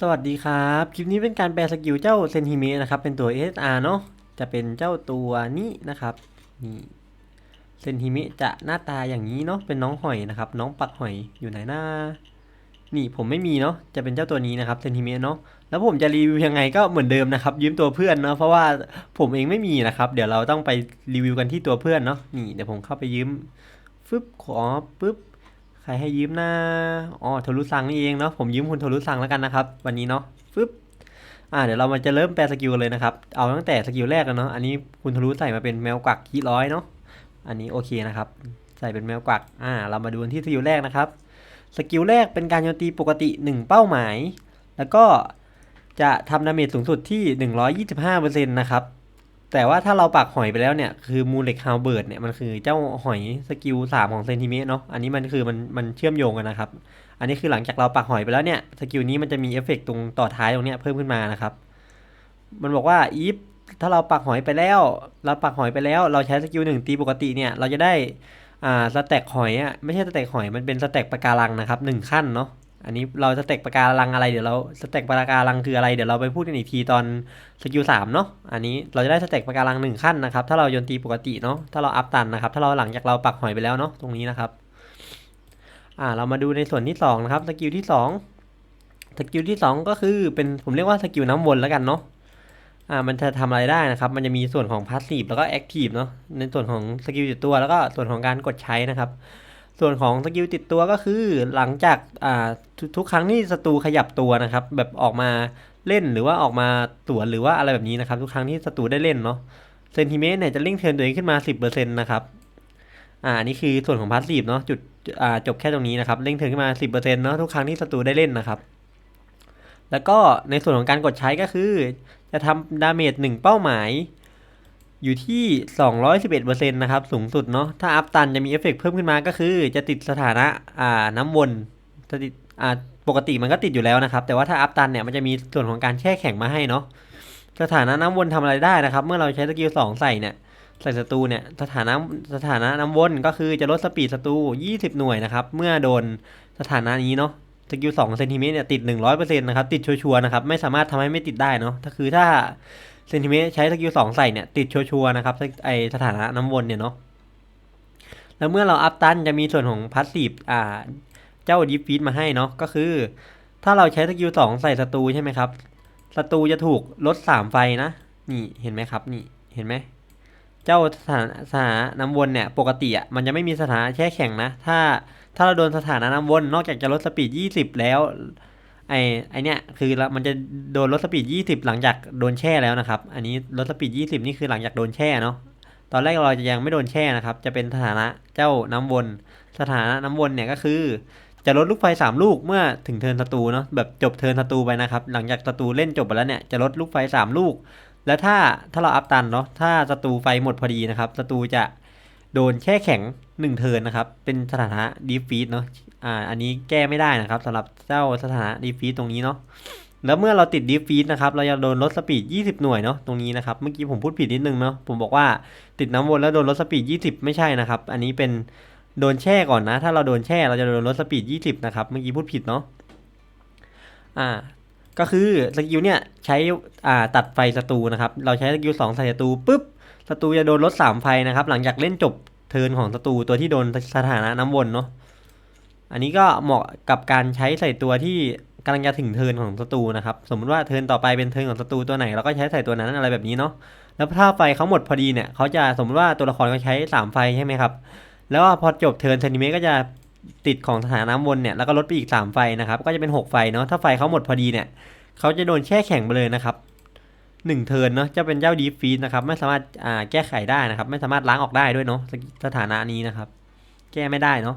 สวัสดีครับ คลิปนี้เป็นการแปลสกิลเจ้าเซนฮิเมะนะครับ เป็นตัว SR เนาะจะเป็นเจ้าตัวนี้นะครับนี่เซนฮิเมะจะหน้าตาอย่างนี้เนาะเป็นน้องหอยนะครับ น้องปักหอยอยู่ไหนหน้า นี่ผมไม่มีเนาะจะเป็นเจ้าตัวนี้นะครับเซนฮิเมะเนาะแล้วผมจะรีวิวยังไงก็เหมือนเดิมนะครับ ยืมตัวเพื่อนเนาะเพราะว่าผมเองไม่มีนะครับ เดี๋ยวเราต้องไปรีวิวกันที่ตัวเพื่อนเนาะนี่เดี๋ยวผมเข้าไปยืมฟึบขอปึ๊บ ครให้ยืมน้าอ๋อโทรุซังนี่เองเนาะผมยืมคุณโทรุซังแล้วกันนะครับ วันนี้เนาะฟึบอ่าเดี๋ยวเรามาจะเริ่มแปลสกิลกันเลยนะครับ เอาตั้งแต่สกิลแรกกันเนาะอันนี้คุณโทรุใส่มาเป็นแมวกวักคีร้อยเนาะอันนี้โอเคนะครับ ใส่เป็นแมวกวักอ่า เรามาดูที่สกิลแรกนะครับสกิลแรกเป็นการโจมตีปกติ 1 เป้าหมาย แล้วก็จะทำดาเมจสูงสุดที่ 125%นะครับ แต่ว่าถ้าเราปักหอยไปแล้วเนี่ยคือมูเล็กฮาวเบิร์ดเนี่ยมันคือเจ้าหอยสกิล3ของเซนติเมตรเนาะอันนี้มันคือมันมันเชื่อมโยงกันนะครับ อันนี้คือหลังจากเราปักหอยไปแล้วเนี่ยสกิลนี้มันจะมีเอฟเฟกต์ตรงต่อท้ายตรงเนี้ยเพิ่มขึ้นมานะครับ มันบอกว่าอีฟถ้าเราปักหอยไปแล้ว เราปักหอยไปแล้วเราใช้สกิลหนึ่งตีปกติเนี่ยเราจะได้อ่าสแต็กหอยอะไม่ใช่สแต็กหอยมันเป็นสแต็กปะการังนะครับหนึ่งขั้นเนาะ อันนี้เราสแต็กปะการังอะไรเดี๋ยวเราสแต็กปะการังคืออะไรเดี๋ยวเราไปพูดกันอีกทีตอนสกิลสามเนาะอันนี้เราจะได้สแต็กปะการังหนึ่งขั้นนะครับถ้าเราโยนตีปกติเนาะถ้าเราอัพตันนะครับถ้าเราหลังจากเราปักหอยไปแล้วเนาะตรงนี้นะครับอ่าเรามาดูในส่วนที่สองนะครับสกิลที่สองสกิลที่สองก็คือเป็นผมเรียกว่าสกิลน้ำวนแล้วกันเนาะอ่ามันจะทำอะไรได้นะครับ มันจะมีส่วนของพาสซีฟแล้วก็แอคทีฟเนาะในส่วนของสกิลติดตัวแล้วก็ส่วนของการกดใช้นะครับ ส่วนของสกิลติดตัวก็คือหลังจากอ่าทุกทุกครั้งที่ศัตรูขยับตัวนะครับ แบบออกมาเล่นหรือว่าออกมาสวนหรือว่าอะไรแบบนี้นะครับ ทุกครั้งที่ศัตรูได้เล่นเนาะเซนติเมตรเนี่ยจะเร่งเทิร์นตัวเองขึ้นมา 10%นะครับอ่าอันนี่คือส่วนของพาสซีฟเนาะจุดอ่าจบแค่ตรงนี้นะครับเร่งเทิร์นขึ้นมา 10%เนาะทุกครั้งที่ศัตรูได้เล่นนะครับ แล้วก็ในส่วนของการกดใช้ก็คือ จะทำดาเมจหนึ่งเป้าหมาย อยู่ที่ 211%นะครับ สูงสุดเนาะ ถ้าอัพตันจะมีเอฟเฟกต์เพิ่มขึ้นมาก็คือ จะติดสถานะอ่าน้ำวนจะติดอ่าปกติมันก็ติดอยู่แล้วนะครับ แต่ว่าถ้าอัพตันเนี่ยมันจะมีส่วนของการแช่แข็งมาให้เนาะ สถานะน้ำวนทำอะไรได้นะครับ เมื่อเราใช้สกิลสองใส่เนี่ยใส่ศัตรูเนี่ยสถานะสถานะน้ำวนก็คือจะลดสปีดศัตรู 20 หน่วยนะครับ เมื่อโดนสถานะนี้เนาะสกิลสองเซนติเมตรเนี่ยติดหนึ่งร้อยเปอร์เซ็นต์นะครับ ติดชัวร์ๆนะครับ ไม่สามารถทำให้ไม่ติดได้เนาะถ้าคือถ้า เซนติเมตรใช้สกิลสองใส่เนี่ยติดชัวร์นะครับไอสถานะน้ำวนเนี่ยเนาะแล้วเมื่อเราอัพตันจะมีส่วนของพาสซีฟอ่าเจ้าดิฟฟีดมาให้เนาะก็คือ ถ้าเราใช้สกิลสองใส่ศัตรูใช่ไหมครับศัตรูจะถูกลดสามไฟนะ นี่เห็นไหมครับ นี่เห็นไหมเจ้าสถานะสถานะน้ำวนเนี่ยปกติอะมันจะไม่มีสถานะแช่แข็งนะ ถ้าถ้าเราโดนสถานะน้ำวนนอกจากจะลดสปีด 20 แล้ว ไอไอเนี่ยคือละมันจะโดนลดสปีด 20 หลังจากโดนแช่แล้วนะครับ อันนี้ลดสปีด 20 นี่คือหลังจากโดนแช่เนาะตอนแรกเราจะยังไม่โดนแช่นะครับ จะเป็นสถานะเจ้าน้ำวน สถานะน้ำวนเนี่ยก็คือ จะลดลูกไฟ 3 ลูกเมื่อถึงเทินศัตรูเนาะแบบจบเทินศัตรูไปนะครับ หลังจากศัตรูเล่นจบไปแล้วเนี่ยจะลดลูกไฟ 3 ลูก แล้วถ้าถ้าเราอัพตันเนาะถ้าศัตรูไฟหมดพอดีนะครับศัตรูจะ โดนแช่แข็ง 1 เทิร์นนะครับ เป็นสถานะดีฟีดเนาะอ่าอันนี้แก้ไม่ได้นะครับสำหรับเจ้าสถานะดีฟีดตรงนี้เนาะแล้วเมื่อเราติดดีฟีดนะครับเราจะโดนลดสปีด 20 หน่วยเนาะตรงนี้นะครับเมื่อกี้ผมพูดผิดนิดนึงเนาะผมบอกว่าติดน้ำวนแล้วโดนลดสปีด 20 ไม่ใช่นะครับ อันนี้เป็นโดนแช่ก่อนนะ ถ้าเราโดนแช่เราจะโดนลดสปีด 20 นะครับเมื่อกี้พูดผิดเนาะอ่าก็คือสกิลเนี่ยใช้อ่าตัดไฟศัตรูนะครับเราใช้สกิลสองใส่ศัตรูปุ๊บ ศัตรูจะโดนลดสามไฟนะครับ หลังจากเล่นจบเทิร์นของศัตรูตัวที่โดนสถานะน้ำวนเนาะอันนี้ก็เหมาะกับการใช้ใส่ตัวที่กำลังจะถึงเทิร์นของศัตรูนะครับ สมมติว่าเทิร์นต่อไปเป็นเทิร์นของศัตรูตัวไหนเราก็ใช้ใส่ตัวนั้นอะไรแบบนี้เนาะแล้วถ้าไฟเขาหมดพอดีเนี่ยเขาจะสมมติว่าตัวละครเขาใช้สามไฟใช่ไหมครับแล้วพอจบเทิร์นเซนิเมตก็จะติดของสถานะน้ำวนเนี่ยแล้วก็ลดไปอีกสามไฟนะครับ ก็จะเป็นหกไฟเนาะถ้าไฟเขาหมดพอดีเนี่ยเขาจะโดนแช่แข็งไปเลยนะครับ หนึ่งเทิร์นเนาะจะเป็นเจ้าดีฟีดนะครับ ไม่สามารถอ่าแก้ไขได้นะครับ ไม่สามารถล้างออกได้ด้วยเนาะสถานะนี้นะครับ แก้ไม่ได้เนาะ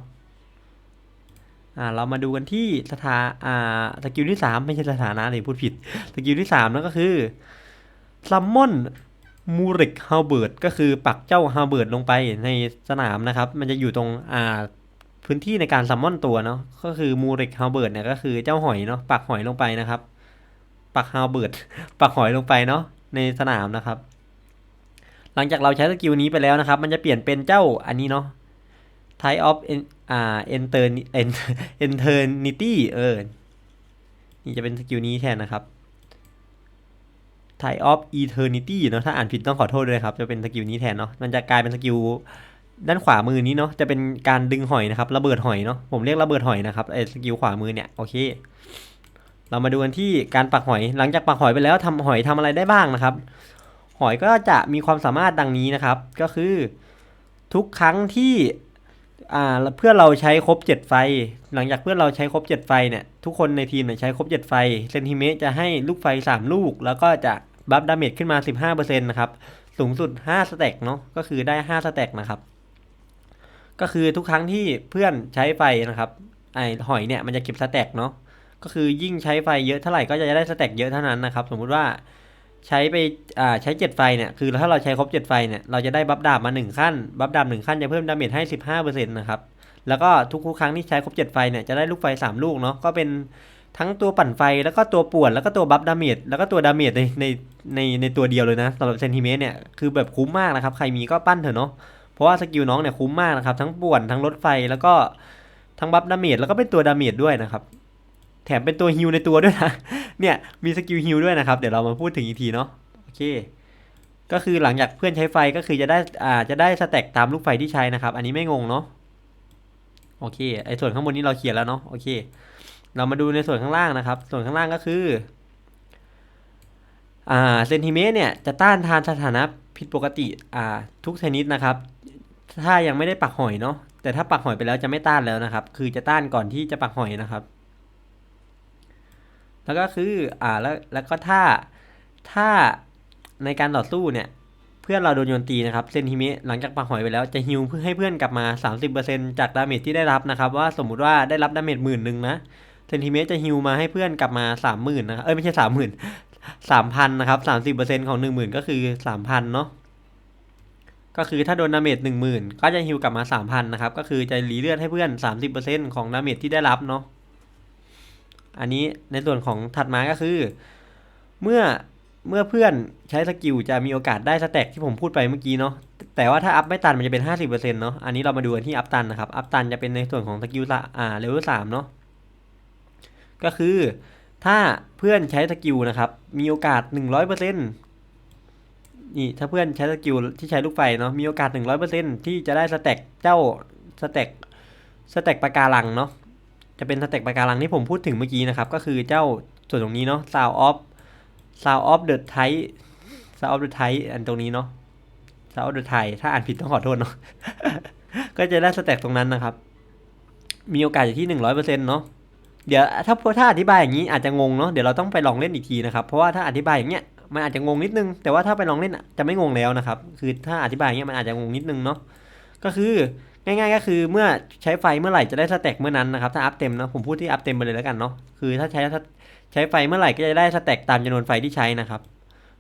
อ่าเรามาดูกันที่สถาอ่าสกิลที่สามไม่ใช่สถานะเลยพูดผิดสกิลที่สามนั่นก็คือซัมมอนมูริกฮาวเบิร์ดก็คือปักเจ้าฮาวเบิร์ดลงไปในสนามนะครับ มันจะอยู่ตรงอ่าพื้นที่ในการซัมมอนตัวเนาะก็คือมูริกฮาวเบิร์ดเนี่ยก็คือเจ้าหอยเนาะปักหอยลงไปนะครับ ปักฮาวเบิร์ดปักหอยลงไปเนาะในสนามนะครับ หลังจากเราใช้สกิลนี้ไปแล้วนะครับ มันจะเปลี่ยนเป็นเจ้าอันนี้เนาะ type of en- อ่า enter en- eternity เออ นี่จะเป็นสกิลนี้แทนนะครับ Tie of Eternity เนอะถ้าอ่านผิดต้องขอโทษด้วยครับ จะเป็นสกิลนี้แทนเนาะ มันจะกลายเป็นสกิลด้านขวามือนี้เนาะ จะเป็นการดึงหอยนะครับ ระเบิดหอยเนาะ ผมเรียกระเบิดหอยนะครับไอ้สกิลขวามือเนี่ย โอเค เรามาดูกันที่การปักหอย หลังจากปักหอยไปแล้วทำหอยทำอะไรได้บ้างนะครับ หอยก็จะมีความสามารถดังนี้นะครับ ก็คือทุกครั้งที่เพื่อเราใช้ครบ 7 ไฟ หลังจากเพื่อเราใช้ครบ 7 ไฟเนี่ย ทุกคนในทีมเนี่ยใช้ครบ 7 ไฟ เซนติเมตรจะให้ลูกไฟ 3 ลูก แล้วก็จะบัฟดาเมจขึ้นมา 15%นะครับ สูงสุด 5 สแต็กเนาะ ก็คือได้ 5 สแต็กนะครับ ก็คือทุกครั้งที่เพื่อนใช้ไฟนะครับ ไอหอยเนี่ยมันจะเก็บสแต็กเนาะ ก็คือยิ่งใช้ไฟเยอะเท่าไหร่ก็จะได้สแต็กเยอะเท่านั้นนะครับ สมมุติว่าใช้ไปอ่าใช้เจ็ดไฟเนี่ยคือถ้าเราใช้ครบเจ็ดไฟเนี่ยเราจะได้บัฟดาบมาหนึ่งขั้นบัฟดาบหนึ่งขั้นจะเพิ่มดาเมจให้สิบห้าเปอร์เซ็นต์นะครับแล้วก็ทุกครั้งที่ใช้ครบเจ็ดไฟเนี่ยจะได้ลูกไฟสามลูกเนาะก็เป็นทั้งตัวปั่นไฟแล้วก็ตัวป่วนแล้วก็ตัวบัฟดาเมจแล้วก็ตัวดาเมจในในในในตัวเดียวเลยนะสำหรับเซนติเมตรเนี่ยคือแบบคุ้มมากนะครับใครมีก็ปั้นเถอะเนาะเพราะว่าสกิลน้องเนี่ยคุ้มมากนะครับทั้งป่วนทั้งลดไฟแล้วก็ทั้งบัฟดาเมจแล้วก็เป็นตัวดาเมจด้วยนะครับ แถมเป็นตัวฮิวในตัวด้วยนะ เนี่ย มีสกิลฮิวด้วยนะครับ เดี๋ยวเรามาพูดถึงอีกทีเนาะ โอเค ก็คือหลังจากเพื่อนใช้ไฟก็คือจะได้อ่าจะได้สแต็กตามลูกไฟที่ใช้นะครับ อันนี้ไม่งงเนาะ โอเค ไอ้ส่วนข้างบนนี้เราเคลียร์แล้วเนาะ โอเค เรามาดูในส่วนข้างล่างนะครับ ส่วนข้างล่างก็คือ อ่า เซนติเมตรเนี่ยจะต้านทานสถานะผิดปกติ อ่า ทุกชนิดนะครับ ถ้ายังไม่ได้ปักหอยเนาะ แต่ถ้าปักหอยไปแล้วจะไม่ต้านแล้วนะครับ คือจะต้านก่อนที่จะปักหอยนะครับ แล้วก็คืออ่าแล้วแล้วก็ถ้าถ้าในการต่อสู้เนี่ย เพื่อนเราโดนโจมตีนะครับเซนทิเมตหลังจากปักหอยไปแล้วจะฮิวเพื่อให้เพื่อนกลับมา 30%จากดาเมจที่ได้รับนะครับว่าสมมุติว่าได้รับดาเมจหมื่นหนึ่งนะเซนทิเมตจะฮิวมาให้เพื่อนกลับมา 30,000นะเอ้ยไม่ใช่ 30,000 3,000นะครับ30%ของ 10,000 ก็คือ 3,000 เนาะก็คือถ้าโดนดาเมจ10,000 ก็จะฮิวกลับมา 3,000 นะครับ ก็คือจะรีเลือดให้เพื่อน 30%ของดาเมจที่ได้รับเนาะ อันนี้ในส่วนของถัดมาก็คือ เมื่อเมื่อเพื่อนใช้สกิลจะมีโอกาสได้สแต็กที่ผมพูดไปเมื่อกี้เนาะแต่ว่าถ้าอัพไม่ตันมันจะเป็น 50%เนาะอันนี้เรามาดูกันที่อัพตันนะครับอัพตันจะเป็นในส่วนของสกิลละอ่าเลเวลสามเนาะก็คือถ้าเพื่อนใช้สกิลนะครับมีโอกาส 100%นี่ถ้าเพื่อนใช้สกิลที่ใช้ลูกไฟเนาะมีโอกาส 100%ที่จะได้สแต็กเจ้าสแต็กสแต็กปะการังเนาะ จะเป็นสเต็กปะการังที่ผมพูดถึงเมื่อกี้นะครับ ก็คือเจ้าส่วนตรงนี้เนาะ sound of sound of the type sound of the type อันตรงนี้เนาะ sound of the type ถ้าอ่านผิดต้องขอโทษเนาะ ก็จะได้สเต็กตรงนั้นนะครับ มีโอกาสอยู่ที่หนึ่งร้อยเปอร์เซ็นต์เนาะ เดี๋ยวถ้าถ้าอธิบายอย่างนี้อาจจะงงเนาะ เดี๋ยวเราต้องไปลองเล่นอีกทีนะครับ เพราะว่าถ้าอธิบายอย่างเงี้ยมันอาจจะงงนิดนึง แต่ว่าถ้าไปลองเล่นอะจะไม่งงแล้วนะครับ คือถ้าอธิบายอย่างเงี้ยมันอาจจะงงนิดนึงเนาะ ก็คือ ง่ายๆก็คือเมื่อใช้ไฟเมื่อไหร่จะได้สแต็กเมื่อนั้นนะครับถ้าอัพเต็มเนะผมพูดที่อัพเต็มไปเลยแล้วกันเนาะคือถ้าใช้ใช้ไฟเมื่อไหร่ก็จะได้สแต็กตามจำนวนไฟที่ใช้นะครับ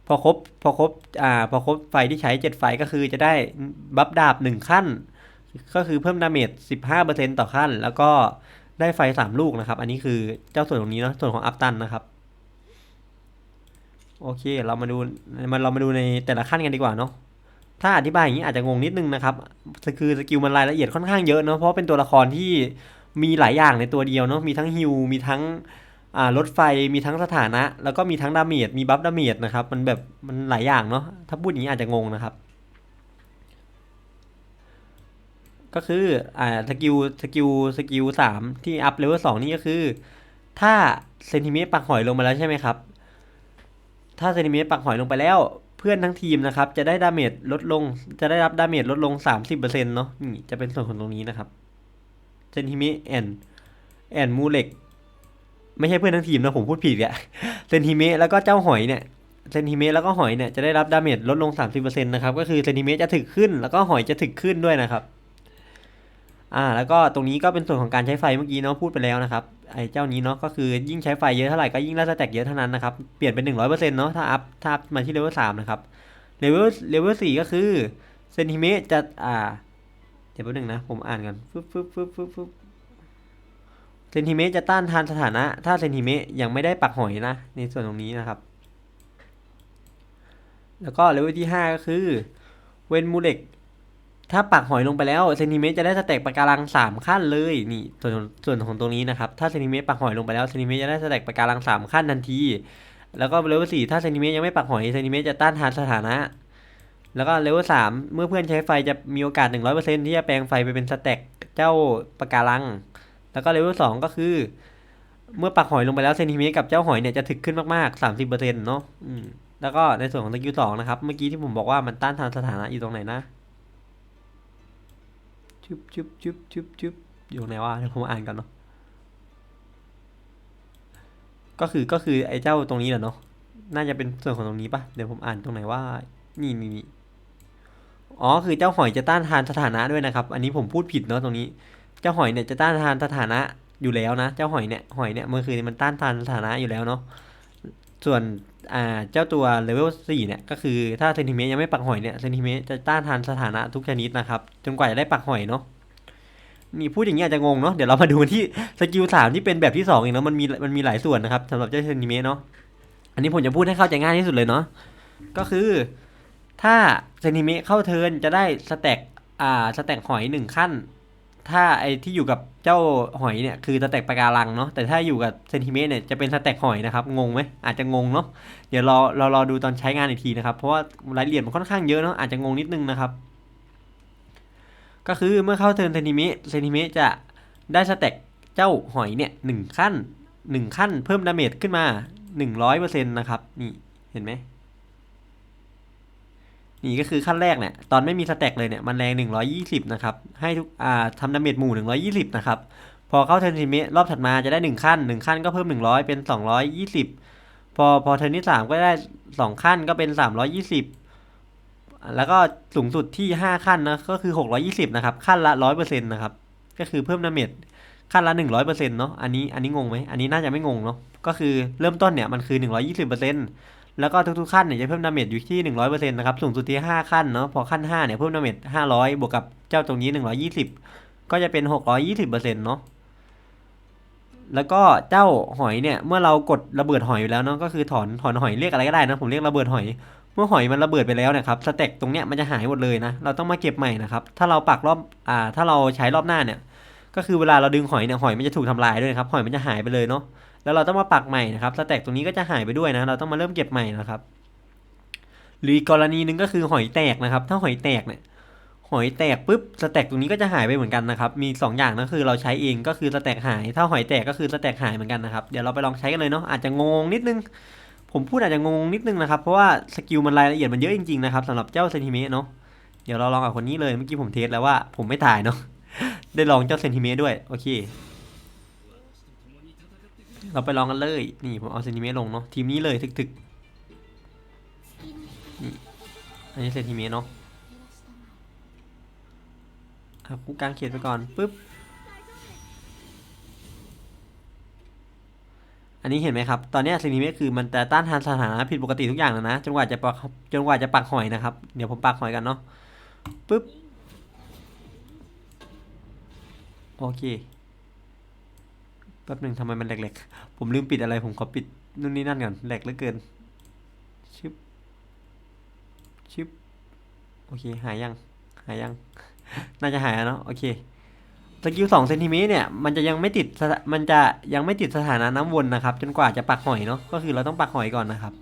พอครบพอครบอ่าพอครบไฟที่ใช้7ไฟก็คือจะได้บัฟดาบ 1 ขั้น ก็คือเพิ่มดาเมจ15%ต่อขั้น แล้วก็ได้ไฟ 3 ลูกนะครับ อันนี้คือเจ้าส่วนตรงนี้เนาะส่วนของอัพตันนะครับโอเค เรามาดูมันเรามาดูในแต่ละขั้นกันดีกว่าเนาะ ถ้าอธิบายอย่างนี้อาจจะงงนิดนึงนะครับคือสกิลมันรายละเอียดค่อนข้างเยอะเนาะเพราะเป็นตัวละครที่มีหลายอย่างในตัวเดียวเนาะมีทั้งฮิวมีทั้งรถไฟมีทั้งสถานะ แล้วก็มีทั้งดาเมจมีบัฟดาเมจนะครับมันแบบมันหลายอย่างเนาะถ้าพูดอย่างนี้อาจจะงงนะครับ ก็คืออ่าสกิลสกิลสกิลสามที่อัพเลเวลสองนี่ก็คือ ถ้าเซนติเมตรปักหอยลงมาแล้วใช่ไหมครับ ถ้าเซนติเมตรปักหอยลงไปแล้ว เพื่อนทั้งทีมนะครับ จะได้ดาเมจลดลง จะได้รับดาเมจลดลง 30%เนาะนี่จะเป็นส่วนของตรงนี้นะครับเซนติเมตรแอนแอนมูเล็กไม่ใช่เพื่อนทั้งทีมนะผมพูดผิดอะเซนติเมตรแล้วก็เจ้าหอยเนี่ยเซนติเมตรแล้วก็หอยเนี่ยจะได้รับดาเมจลดลง 30%นะครับ ก็คือเซนติเมตรจะถึกขึ้น แล้วก็หอยจะถึกขึ้นด้วยนะครับ อ่าแล้วก็ตรงนี้ก็เป็นส่วนของการใช้ไฟเมื่อกี้เนาะพูดไปแล้วนะครับไอ้เจ้านี้เนาะก็คือยิ่งใช้ไฟเยอะเท่าไหร่ก็ยิ่งได้สแต็กเยอะเท่านั้นนะครับเปลี่ยนเป็น100%เนาะถ้าอัพถ้าอัพมาที่เลเวลสามนะครับเลเวลเลเวลสี่ก็คือเซนติเมตรจะอ่าเดี๋ยวแป๊บนึงนะผมอ่านกันฟึบฟึบฟึบฟึบฟึบเซนติเมตรจะต้านทานสถานะ ถ้าเซนติเมตรยังไม่ได้ปักหอยนะ ในส่วนตรงนี้นะครับ แล้วก็เลเวลที่ห้าก็คือเวนมูเล็ก ถ้าปักหอยลงไปแล้วเซนติเมตรจะได้สเต็กปะการังสามขั้นเลยนี่ส่วนส่วนของตรงนี้นะครับถ้าเซนติเมตรปักหอยลงไปแล้วเซนติเมตรจะได้สเต็กปะการังสามขั้นทันที แล้วก็เลเวลสี่ถ้าเซนติเมตรยังไม่ปักหอยเซนติเมตรจะต้านทานสถานะ แล้วก็เลเวลสามเมื่อเพื่อนใช้ไฟจะมีโอกาสหนึ่งร้อยเปอร์เซ็นที่จะแปลงไฟไปเป็นสเต็กเจ้าปะการัง แล้วก็เลเวลสองก็คือ เมื่อปักหอยลงไปแล้วเซนติเมตรกับเจ้าหอยเนี่ยจะถึกขึ้นมากๆสามสิบเปอร์เซ็นเนาะแล้วก็ในส่วนของสกิลสองนะครับเมื่อกี้ที่ผมบอกว่ามันต้านทานสถานะอยู่ตรงไหนนะ จุ๊บจุ๊บจุ๊บจุ๊บจุ๊บอยู่ไหนวะเดี๋ยวผมอ่านก่อนเนาะก็คือก็คือไอ้เจ้าตรงนี้แหละเนาะน่าจะเป็นส่วนของตรงนี้ปะเดี๋ยวผมอ่านตรงไหนว่านี่นี่นี่อ๋อคือเจ้าหอยจะต้านทานสถานะด้วยนะครับ อันนี้ผมพูดผิดเนาะตรงนี้ เจ้าหอยเนี่ยจะต้านทานสถานะอยู่แล้วนะ เจ้าหอยเนี่ยหอยเนี่ยมันคือมันต้านทานสถานะอยู่แล้วเนาะส่วน อ่าเจ้าตัวเลเวลสี่เนี่ยก็คือถ้าเซนติเมตรยังไม่ปักหอยเนี่ยเซนติเมตรจะต้านทานสถานะทุกชนิดนะครับ จนกว่าจะได้ปักหอยเนาะนี่พูดอย่างนี้อาจจะงงเนาะเดี๋ยวเรามาดูที่สกิลสามที่เป็นแบบที่สองเองเนาะมันมีมันมีหลายส่วนนะครับสำหรับเจ้าเซนติเมตรเนาะอันนี้ผมจะพูดให้เข้าใจง่ายที่สุดเลยเนาะก็คือ ถ้าเซนติเมตรเข้าเทิร์นจะได้สแต็กอ่าสแต็กหอยหนึ่งขั้น ถ้าไอที่อยู่กับเจ้าหอยเนี่ยคือสแต็กปะการังเนาะแต่ถ้าอยู่กับเซนติเมตรเนี่ยจะเป็นสแต็กหอยนะครับงงไหมอาจจะงงเนาะเดี๋ยวรอเรารอดูตอนใช้งานอีกทีนะครับ เพราะว่ารายละเอียดมันค่อนข้างเยอะเนาะอาจจะงงนิดนึงนะครับ ก็คือเมื่อเข้าเทิร์นเซนติเมตรเซนติเมตรจะได้สแต็กเจ้าหอยเนี่ยหนึ่งขั้นหนึ่งขั้นเพิ่มดาเมจขึ้นมาหนึ่งร้อยเปอร์เซ็นต์นะครับนี่เห็นไหม นี่ก็คือขั้นแรกเนี่ยตอนไม่มีสแต็กเลยเนี่ยมันแรง 120 นะครับ ให้ทุกอ่าทำดาเมจหมู่ 120 นะครับ พอเข้าเทอร์นทีเมตรอบถัดมาจะได้ 1 ขั้น 1 ขั้นก็เพิ่ม 100 เป็น 220 พอพอเทอร์นที่ 3 ก็ได้ 2 ขั้นก็เป็น 320 แล้วก็สูงสุดที่ 5 ขั้นนะก็คือ 620 นะครับ ขั้นละ 100%นะครับ ก็คือเพิ่มดาเมจขั้นละ 100%เนาะอันนี้อันนี้งงไหมอันนี้น่าจะไม่งงเนาะก็คือเริ่มต้นเนี่ยมันคือ 120% แล้วก็ทุกๆขั้นเนี่ยจะเพิ่มดาเมจอยู่ที่ 100%นะครับสูงสุดที่ 5 ขั้นเนาะพอขั้น 5 เนี่ยเพิ่มดาเมจ500 บวกกับเจ้าตรงนี้ 120 ก็จะเป็น 620%เนาะแล้วก็เจ้าหอยเนี่ยเมื่อเรากดระเบิดหอยอยู่แล้วเนาะก็คือถอนถอนหอยเรียกอะไรก็ได้นะผมเรียกระเบิดหอย เมื่อหอยมันระเบิดไปแล้วนะครับสเต็กตรงเนี้ยมันจะหายหมดเลยนะเราต้องมาเก็บใหม่นะครับถ้าเราปักรอบอ่าถ้าเราใช้รอบหน้าเนี่ยก็คือเวลาเราดึงหอยเนี่ยหอยมันจะถูกทำลายด้วยครับหอยมันจะหายไปเลยเนาะ แล้วเราต้องมาปักใหม่นะครับสแต็กตรงนี้ก็จะหายไปด้วยนะ เราต้องมาเริ่มเก็บใหม่นะครับ หรืออีกกรณีหนึ่งก็คือหอยแตกนะครับ ถ้าหอยแตกเนี่ยหอยแตกปุ๊บสแต็กตรงนี้ก็จะหายไปเหมือนกันนะครับมีสองอย่างนะคือเราใช้เองก็คือสแต็กหาย ถ้าหอยแตกก็คือสแต็กหายเหมือนกันนะครับเดี๋ยวเราไปลองใช้กันเลยเนาะอาจจะงงนิดนึง ผมพูดอาจจะงงนิดนึงนะครับเพราะว่าสกิลมันรายละเอียดมันเยอะจริงๆนะครับสำหรับเจ้าเซนติเมตรเนาะเดี๋ยวเราลองกับคนนี้เลยเมื่อกี้ผมเทสแล้วว่าผมไม่ถ่ายเนาะได้ลองเจ้าเซนติเมตรด้วยโอเค เราไปลองกันเลย นี่ผมเอาเซนติเมตรลงเนาะทีมนี้เลยถึกๆนี่อันนี้เซนติเมตรเนาะเอาคู่กลางเขียนไปก่อนปุ๊บอันนี้เห็นไหมครับ ตอนนี้เซนติเมตรคือมันจะต้านทานสถานะผิดปกติทุกอย่างแล้วนะจนกว่าจะปักจนกว่าจะปักหอยนะครับ เดี๋ยวผมปักหอยกันเนาะปุ๊บโอเค แป๊บหนึ่งทำไมมันแหลกๆ ผมลืมปิดอะไร ผมขอปิดนู่นนี่นั่นก่อนแหลกเหลือเกิน ชิบชิบโอเค หายยัง หายยัง น่าจะหายแล้วเนาะ โอเค สกิลสองเซนติเมตรเนี่ย มันจะยังไม่ติด มันจะยังไม่ติดสถานะน้ำวนนะครับ จนกว่าจะปักหอยเนาะ ก็คือเราต้องปักหอยก่อนนะครับ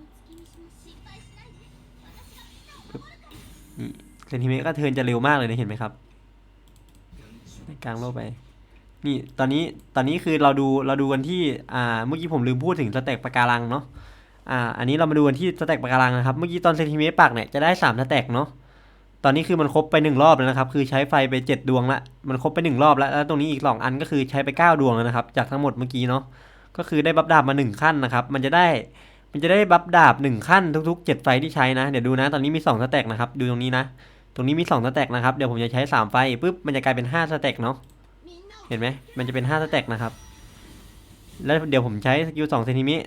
นี่เซนติเมตรก็เทินจะเร็วมากเลยนะเห็นไหมครับ กลางโลกไป นี่ตอนนี้ตอนนี้คือเราดูเราดูกันที่อ่าเมื่อกี้ผมลืมพูดถึงสเต็กปะการังเนาะอ่าอันนี้เรามาดูกันที่สเต็กปะการังนะครับเมื่อกี้ตอนเซนติเมตรปักเนี่ยจะได้สามสเต็กเนาะตอนนี้คือมันครบไปหนึ่งรอบแล้วนะครับคือใช้ไฟไปเจ็ดดวงละมันครบไปหนึ่งรอบแล้วแล้วตรงนี้อีกสองอันก็คือใช้ไปเก้าดวงแล้วนะครับ จากทั้งหมดเมื่อกี้เนาะก็คือได้บัฟดาบมาหนึ่งขั้นนะครับมันจะได้มันจะได้บัฟดาบหนึ่งขั้นทุกๆเจ็ดไฟที่ใช้นะเดี๋ยวดูนะ ตอนนี้มีสองสเต็กนะครับดูตรงนี้นะ ตรงนี้มีสองสเต็กนะครับเดี๋ยวผมจะใช้สามไฟปุ๊บมันจะกลายเป็นห้าสเต็กเนาะ เห็นไหมมันจะเป็น5สแต็กนะครับ แล้วเดี๋ยวผมใช้สกิล2เซนติเมตร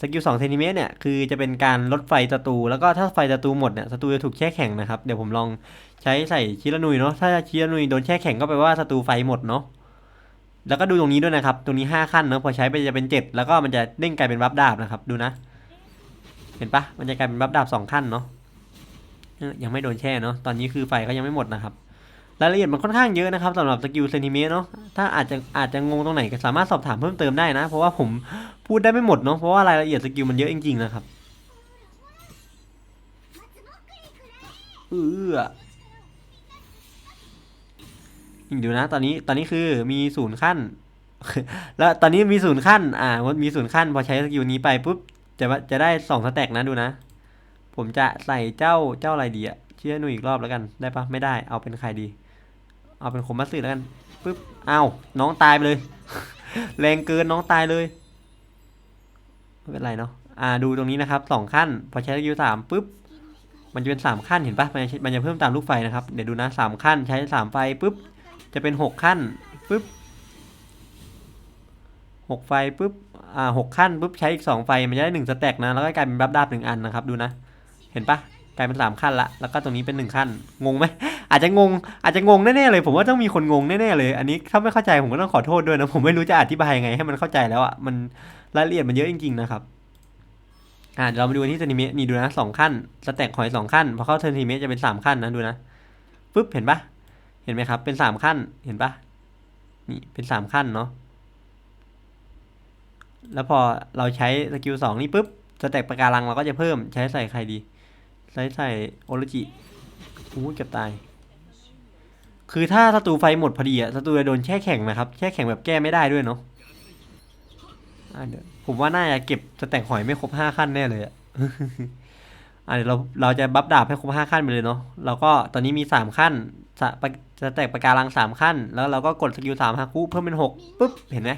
สกิล2เซนติเมตรเนี่ยคือจะเป็นการลดไฟศัตรูแล้วก็ถ้าไฟศัตรูหมดเนี่ยศัตรูจะถูกแช่แข็งนะครับ เดี๋ยวผมลองใช้ใส่ชิรานุยเนาะถ้าชิรานุยโดนแช่แข็งก็แปลว่าศัตรูไฟหมดเนาะแล้วก็ดูตรงนี้ด้วยนะครับ ตรงนี้ 5 ขั้นเนาะพอใช้ไปจะเป็น 7 แล้วก็มันจะเด้งกลายเป็นบัฟดาบนะครับ ดูนะ เห็นปะมันจะกลายเป็นบัฟดาบสองขั้นเนาะยังไม่โดนแช่เนาะตอนนี้คือไฟก็ยังไม่หมดนะครับ รายละเอียดมันค่อนข้างเยอะนะครับสำหรับสกิลเซนติเมตรเนาะถ้าอาจจะอาจจะงงตรงไหนก็สามารถสอบถามเพิ่มเติมได้นะ เพราะว่าผมพูดได้ไม่หมดเนาะเพราะว่ารายละเอียดสกิลมันเยอะจริงๆนะครับเออเดี๋ยวนะ ตอนนี้ตอนนี้คือมีศูนย์ขั้น แล้วตอนนี้มีศูนย์ขั้น อ่ามีศูนย์ขั้น พอใช้สกิลนี้ไปปุ๊บจะจะได้สองสแต็กนะดูนะ ผมจะใส่เจ้าเจ้าอะไรดีอะเชื่อหนูอีกรอบแล้วกัน ได้ปะไม่ได้เอาเป็นใครดี เอาเป็นคมมัตสึแล้วกันปุ๊บอ้าวน้องตายไปเลย แรงเกินน้องตายเลยไม่เป็นไรเนาะอ่าดูตรงนี้นะครับสองขั้น พอใช้สกิลสามปุ๊บมันจะเป็นสามขั้นเห็นปะมันจะมันจะเพิ่มตามลูกไฟนะครับเดี๋ยวดูนะสามขั้นใช้สามไฟปุ๊บจะเป็นหกขั้นปุ๊บหกไฟปุ๊บอ่าหกขั้นปุ๊บใช้อีกสองไฟมันจะได้หนึ่งสแต็กนะแล้วก็กลายเป็นบัฟดาบหนึ่งอันนะครับดูนะ เห็นปะ กลายเป็นสามขั้นละ แล้วก็ตรงนี้เป็นหนึ่งขั้น งงไหม อาจจะงง อาจจะงงแน่ๆเลย ผมว่าต้องมีคนงงแน่ๆเลย อันนี้ถ้าไม่เข้าใจผมก็ต้องขอโทษด้วยนะ ผมไม่รู้จะอธิบายยังไงให้มันเข้าใจแล้วอะ มันรายละเอียดมันเยอะจริงๆนะครับ อ่าเรามาดูที่เซนิเมะนี่ดูนะสองขั้น สแต็กหอยสองขั้น พอเข้าเซนิเมะจะเป็นสามขั้นนะดูนะ ปึ๊บ เห็นปะเห็นไหมครับ เป็นสามขั้น เห็นปะนี่เป็นสามขั้นเนาะ แล้วพอเราใช้สกิลสองนี่ปุ๊บ สแต็กประการังเราก็จะเพิ่ม ใช้ใส่ใครดี ใช้ใส่โอโรจิอู้เกือบตาย คือถ้าศัตรูไฟหมดพอดีอะศัตรูจะโดนแช่แข็งนะครับ แช่แข็งแบบแก้ไม่ได้ด้วยเนาะะเดี๋ยวผมว่าน่าจะเก็บสแต็กหอยไม่ครบห้าขั้นแน่เลยอะอะเดี๋ยวเราเราจะบัฟดาบให้ครบห้าขั้นไปเลยเนาะเราก็ตอนนี้มีสามขั้นสะปะแต็กปะการังสามขั้น แล้วเราก็กดสกิลสามฮาคุเพิ่มเป็นหกปุ๊บ เห็นไหม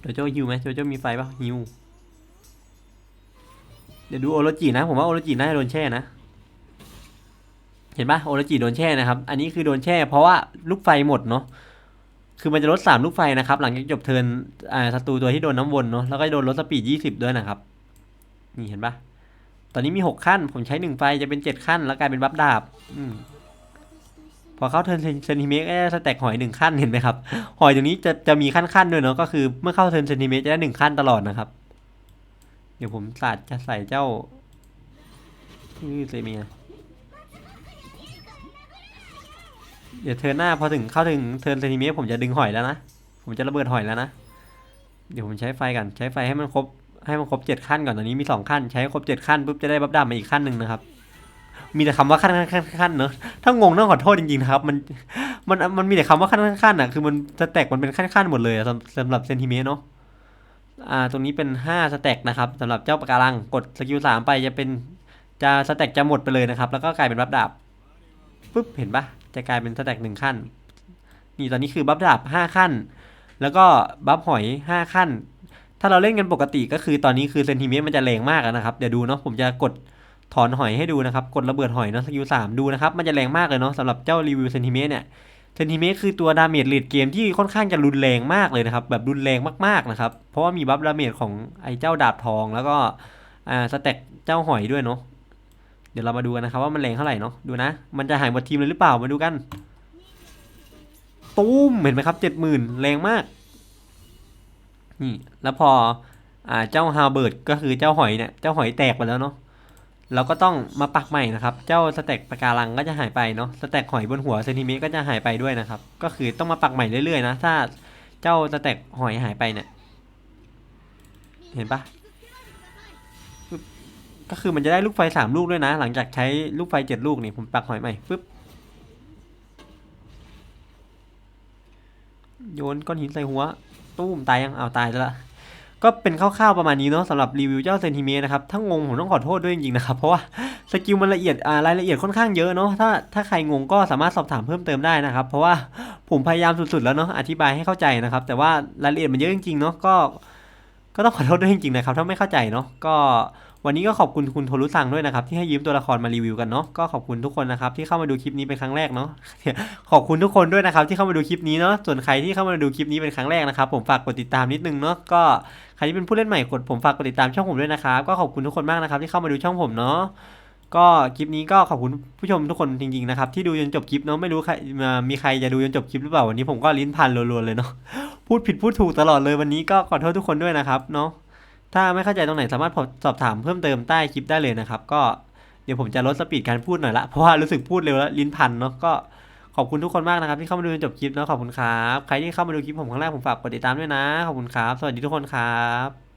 โจโจ้ฮิวไหมโจโจ้มีไฟปะฮิว เดี๋ยวดูโอโรจินะ ผมว่าโอโรจิน่าจะโดนแช่นะ เห็นปะโอโรจิโดนแช่นะครับ อันนี้คือโดนแช่ เพราะว่าลูกไฟหมดเนาะ คือมันจะลดสามลูกไฟนะครับ หลังจากจบเทิร์นอ่าศัตรูตัวที่โดนน้ำวนเนาะ แล้วก็โดนลดสปีดยี่สิบด้วยนะครับ นี่เห็นปะตอนนี้มีหกขั้น ผมใช้หนึ่งไฟจะเป็นเจ็ดขั้น แล้วกลายเป็นบัฟดาบ อืมพอเข้าเทิร์นเซนติเมตรก็จะสแต็กหอยหนึ่งขั้นเห็นไหมครับ หอยตรงนี้จะจะมีขั้นขั้นด้วยเนาะก็คือเมื่อเข้าเทิร์นเซนติเมตรจะได้หนึ่งขั้นตลอดนะครับ เดี๋ยวผมสาดจะใส่เจ้าชื่อเซเมียเดี๋ยวเทิร์นหน้าพอถึงเข้าถึงเทิร์นเซนติเมตรผมจะดึงหอยแล้วนะ ผมจะระเบิดหอยแล้วนะ เดี๋ยวผมใช้ไฟกันใช้ไฟให้มันครบให้มันครบเจ็ดขั้นก่อนตอนนี้มีสองขั้น ใช้ครบเจ็ดขั้นปุ๊บจะได้บัฟดามาอีกขั้นหนึ่งนะครับ มีแต่คำว่าขั้นขั้นขั้นขั้นเนอะถ้างงต้องขอโทษจริงๆนะครับ มันมันมันมีแต่คำว่าขั้นขั้นขั้นอะคือมันสแตกมันเป็นขั้นขั้นหมดเลยสำสำหรับเซนติเมตรเนาะ อ่าตรงนี้เป็น5สแต็กนะครับสำหรับเจ้าปะการังกดสกิล3ไปจะเป็นจะสแต็กจะหมดไปเลยนะครับ แล้วก็กลายเป็นบัฟดาบปุ๊บเห็นปะจะกลายเป็นสแต็กหนึ่งขั้น นี่ตอนนี้คือบัฟดาบ5ขั้น แล้วก็บัฟหอย5ขั้น ถ้าเราเล่นกันปกติก็คือตอนนี้คือเซนติเมตรมันจะแรงมากนะครับเดี๋ยวดูเนาะผมจะกดถอนหอยให้ดูนะครับ กดระเบิดหอยเนาะสกิล3ดูนะครับ มันจะแรงมากเลยเนาะสำหรับเจ้ารีวิวเซนติเมตรเนี่ย เซนติเมตรคือตัวดาเมจเลดเกมที่ค่อนข้างจะรุนแรงมากเลยนะครับ แบบรุนแรงมากๆนะครับ เพราะว่ามีบัฟดาเมจของไอ้เจ้าดาบทอง แล้วก็อ่าสแต็กเจ้าหอยด้วยเนาะเดี๋ยวเรามาดูกันนะครับว่ามันแรงเท่าไหร่เนาะดูนะ มันจะหายหมดทีมเลยหรือเปล่ามาดูกันตูมเห็นไหมครับเจ็ดหมื่นแรงมากนี่แล้วพออ่าเจ้าฮาเบิร์ดก็คือเจ้าหอยเนี่ยเจ้าหอยแตกไปแล้วเนาะ เราก็ต้องมาปักใหม่นะครับ เจ้าสแต็กปะการังก็จะหายไปเนาะสแต็กหอยบนหัวเซนติเมตรก็จะหายไปด้วยนะครับ ก็คือต้องมาปักใหม่เรื่อยๆนะ ถ้าเจ้าสแต็กหอยหายไปเนี่ย เห็นปะก็คือมันจะได้ลูกไฟสามลูกด้วยนะ หลังจากใช้ลูกไฟเจ็ดลูกนี่ผมปักหอยใหม่ปึ๊บโยนก้อนหินใส่หัว ตู้มตายยังเอาตายแล้วละ ก็เป็นคร่าวๆประมาณนี้เนาะสำหรับรีวิวเจ้าเซนติเมตรนะครับถ้างงผมต้องขอโทษด้วยจริงๆนะครับ เพราะว่าสกิลมันละเอียดรายละเอียดค่อนข้างเยอะเนาะถ้าถ้าใครงงก็สามารถสอบถามเพิ่มเติมได้นะครับ เพราะว่าผมพยายามสุดๆแล้วเนาะอธิบายให้เข้าใจนะครับ แต่ว่ารายละเอียดมันเยอะจริงๆเนาะก็ ก็ต้องขอโทษด้วยจริงๆนะครับถ้าไม่เข้าใจเนาะก็ วันนี้ก็ขอบคุณคุณโทรุซังด้วยนะครับ ที่ให้ยืมตัวละครมารีวิวกันเนาะก็ขอบคุณทุกคนนะครับที่เข้ามาดูคลิปนี้เป็นครั้งแรกเนาะขอบคุณทุกคนด้วยนะครับที่เข้ามาดูคลิปนี้เนาะส่วนใครที่เข้ามาดูคลิปนี้เป็นครั้งแรกนะครับผมฝากกดติดตามนิดนึงเนาะก็ใครที่เป็นผู้เล่นใหม่กดผมฝากกดติดตามช่องผมด้วยนะครับก็ขอบคุณทุกคนมากนะครับที่เข้ามาดูช่องผมเนาะก็คลิปนี้ก็ขอบคุณผู้ชมทุกคนจริงๆนะครับที่ดูจนจบคลิปเนาะไม่รู้ใครมามีใครจะดูจนจบคลิปหรือเปล่าวันนี้ผมก็ลิ้นพันรัวๆเลยเนาะพูดผิดพูดถูกตลอดเลยวันนี้ก็ขอโทษทุกคนด้วยนะครับเนาะ ถ้าไม่เข้าใจตรงไหนสามารถสอบถามเพิ่มเติมใต้คลิปได้เลยนะครับ ก็เดี๋ยวผมจะลดสปีดการพูดหน่อยละ เพราะว่ารู้สึกพูดเร็วแล้วลิ้นพันเนาะ ก็ขอบคุณทุกคนมากนะครับ ที่เข้ามาดูจนจบคลิปนะขอบคุณครับ ใครที่เข้ามาดูคลิปผมครั้งแรกผมฝากกดติดตามด้วยนะ ขอบคุณครับ สวัสดีทุกคนครับ